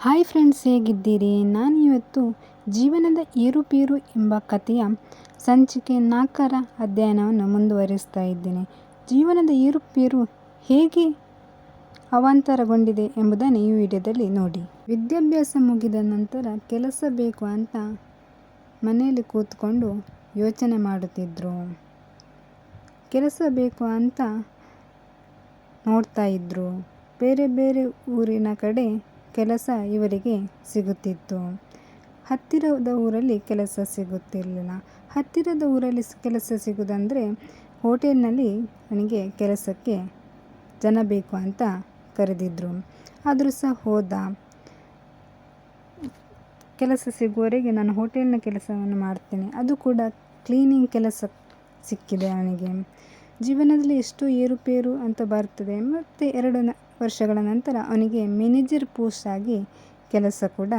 Hi friends, ಹೇಗಿದ್ದೀರಿ? ನಾನು ಇವತ್ತು ಜೀವನದ ಏರುಪೇರು ಎಂಬ ಕಥೆಯ ಸಂಚಿಕೆ ನಾಲ್ಕರ ಅಧ್ಯಯನವನ್ನು ಮುಂದುವರಿಸ್ತಾ ಇದ್ದೇನೆ. ಜೀವನದ ಏರುಪೇರು ಹೇಗೆ ಅವಾಂತರಗೊಂಡಿದೆ ಎಂಬುದನ್ನು ಈ ವಿಡಿಯೋದಲ್ಲಿ ನೋಡಿ. ವಿದ್ಯಾಭ್ಯಾಸ ಮುಗಿದ ನಂತರ ಕೆಲಸ ಬೇಕು ಅಂತ ಮನೆಯಲ್ಲಿ ಕೂತ್ಕೊಂಡು ಯೋಚನೆ ಮಾಡುತ್ತಿದ್ದರು ಕೆಲಸ ಬೇಕು ಅಂತ ನೋಡ್ತಾ ಇದ್ದರು ಬೇರೆ ಬೇರೆ ಊರಿನ ಕಡೆ ಕೆಲಸ ಇವರಿಗೆ ಸಿಗುತ್ತಿತ್ತು. ಹತ್ತಿರದ ಊರಲ್ಲಿ ಕೆಲಸ ಸಿಗುತ್ತಿರಲಿಲ್ಲ. ಹತ್ತಿರದ ಊರಲ್ಲಿ ಕೆಲಸ ಸಿಗುವುದಂದರೆ ಹೋಟೆಲ್ನಲ್ಲಿ ನನಗೆ ಕೆಲಸಕ್ಕೆ ಜನ ಬೇಕು ಅಂತ ಕರೆದಿದ್ದರು ಆದರೂ ಸಹ ಹೋದ. ಕೆಲಸ ಸಿಗುವವರೆಗೆ ನಾನು ಹೋಟೆಲ್ನ ಕೆಲಸವನ್ನು ಮಾಡ್ತೇನೆ. ಅದು ಕೂಡ ಕ್ಲೀನಿಂಗ್ ಕೆಲಸ ಸಿಕ್ಕಿದೆ ಅವನಿಗೆ. ಜೀವನದಲ್ಲಿ ಎಷ್ಟು ಏರುಪೇರು ಅಂತ ಬರ್ತದೆ. ಮತ್ತು ಎರಡು ನ ವರ್ಷಗಳ ನಂತರ ಅವನಿಗೆ ಮ್ಯಾನೇಜರ್ ಪೋಸ್ಟ್ ಆಗಿ ಕೆಲಸ ಕೂಡ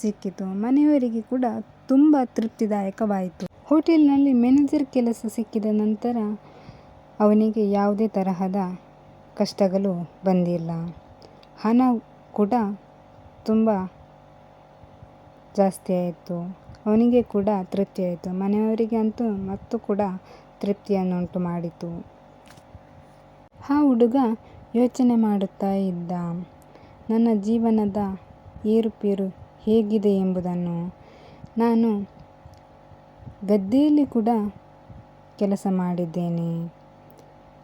ಸಿಕ್ಕಿತು. ಮನೆಯವರಿಗೆ ಕೂಡ ತುಂಬ ತೃಪ್ತಿದಾಯಕವಾಯಿತು. ಹೋಟೆಲ್ನಲ್ಲಿ ಮ್ಯಾನೇಜರ್ ಕೆಲಸ ಸಿಕ್ಕಿದ ನಂತರ ಅವನಿಗೆ ಯಾವುದೇ ತರಹದ ಕಷ್ಟಗಳು ಬಂದಿಲ್ಲ. ಹಣ ಕೂಡ ತುಂಬ ಜಾಸ್ತಿ ಆಯಿತು. ಅವನಿಗೆ ಕೂಡ ತೃಪ್ತಿ ಆಯಿತು. ಮನೆಯವರಿಗೆ ಅಂತೂ ಮತ್ತು ಕೂಡ ತೃಪ್ತಿಯನ್ನುಂಟು ಮಾಡಿತು. ಆ ಹುಡುಗ ಯೋಚನೆ ಮಾಡುತ್ತಾ ಇದ್ದ, ನನ್ನ ಜೀವನದ ಏರುಪೇರು ಹೇಗಿದೆ ಎಂಬುದನ್ನು. ನಾನು ಗದ್ದೆಯಲ್ಲಿ ಕೂಡ ಕೆಲಸ ಮಾಡಿದ್ದೇನೆ.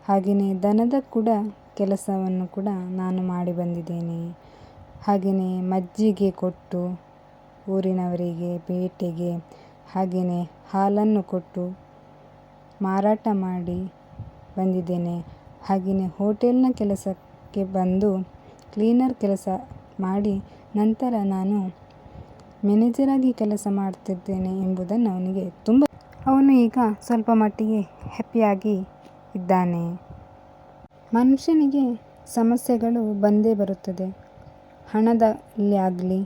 ಹಾಗೆಯೇ ದನದ ಕೂಡ ಕೆಲಸವನ್ನು ಕೂಡ ನಾನು ಮಾಡಿ ಬಂದಿದ್ದೇನೆ. ಹಾಗೆಯೇ ಮಜ್ಜಿಗೆ ಕೊಟ್ಟು ಊರಿನವರಿಗೆ ಪೇಟೆಗೆ ಹಾಗೆಯೇ ಹಾಲನ್ನು ಕೊಟ್ಟು ಮಾರಾಟ ಮಾಡಿ ಬಂದಿದ್ದೇನೆ. ಹಾಗೆಯೇ ಹೋಟೆಲ್ನ ಕೆಲಸಕ್ಕೆ ಬಂದು ಕ್ಲೀನರ್ ಕೆಲಸ ಮಾಡಿ ನಂತರ ನಾನು ಮ್ಯಾನೇಜರಾಗಿ ಕೆಲಸ ಮಾಡ್ತಿದ್ದೇನೆ ಎಂಬುದನ್ನು ಅವನಿಗೆ ತುಂಬ ಅವನು ಈಗ ಸ್ವಲ್ಪ ಮಟ್ಟಿಗೆ ಹ್ಯಾಪಿಯಾಗಿ ಇದ್ದಾನೆ. ಮನುಷ್ಯನಿಗೆ ಸಮಸ್ಯೆಗಳು ಬಂದೇ ಬರುತ್ತದೆ. ಹಣದಲ್ಲಿ ಆಗಲಿ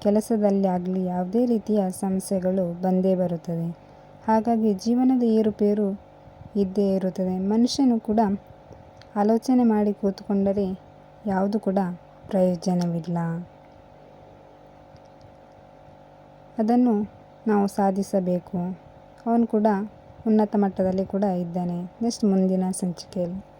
ಕೆಲಸದಲ್ಲಿ ಆಗಲಿ ಯಾವುದೇ ರೀತಿಯ ಸಮಸ್ಯೆಗಳು ಬಂದೇ ಬರುತ್ತದೆ. ಹಾಗಾಗಿ ಜೀವನದ ಏರುಪೇರು ಇದ್ದೇ ಇರುತ್ತದೆ. ಮನುಷ್ಯನು ಕೂಡ ಆಲೋಚನೆ ಮಾಡಿ ಕೂತ್ಕೊಂಡರೆ ಯಾವುದು ಕೂಡ ಪ್ರಯೋಜನವಿಲ್ಲ. ಅದನ್ನು ನಾವು ಸಾಧಿಸಬೇಕು. ಅವನು ಕೂಡ ಉನ್ನತ ಮಟ್ಟದಲ್ಲಿ ಕೂಡ ಇದ್ದಾನೆ. ನೆಕ್ಸ್ಟ್ ಮುಂದಿನ ಸಂಚಿಕೆಯಲ್ಲಿ.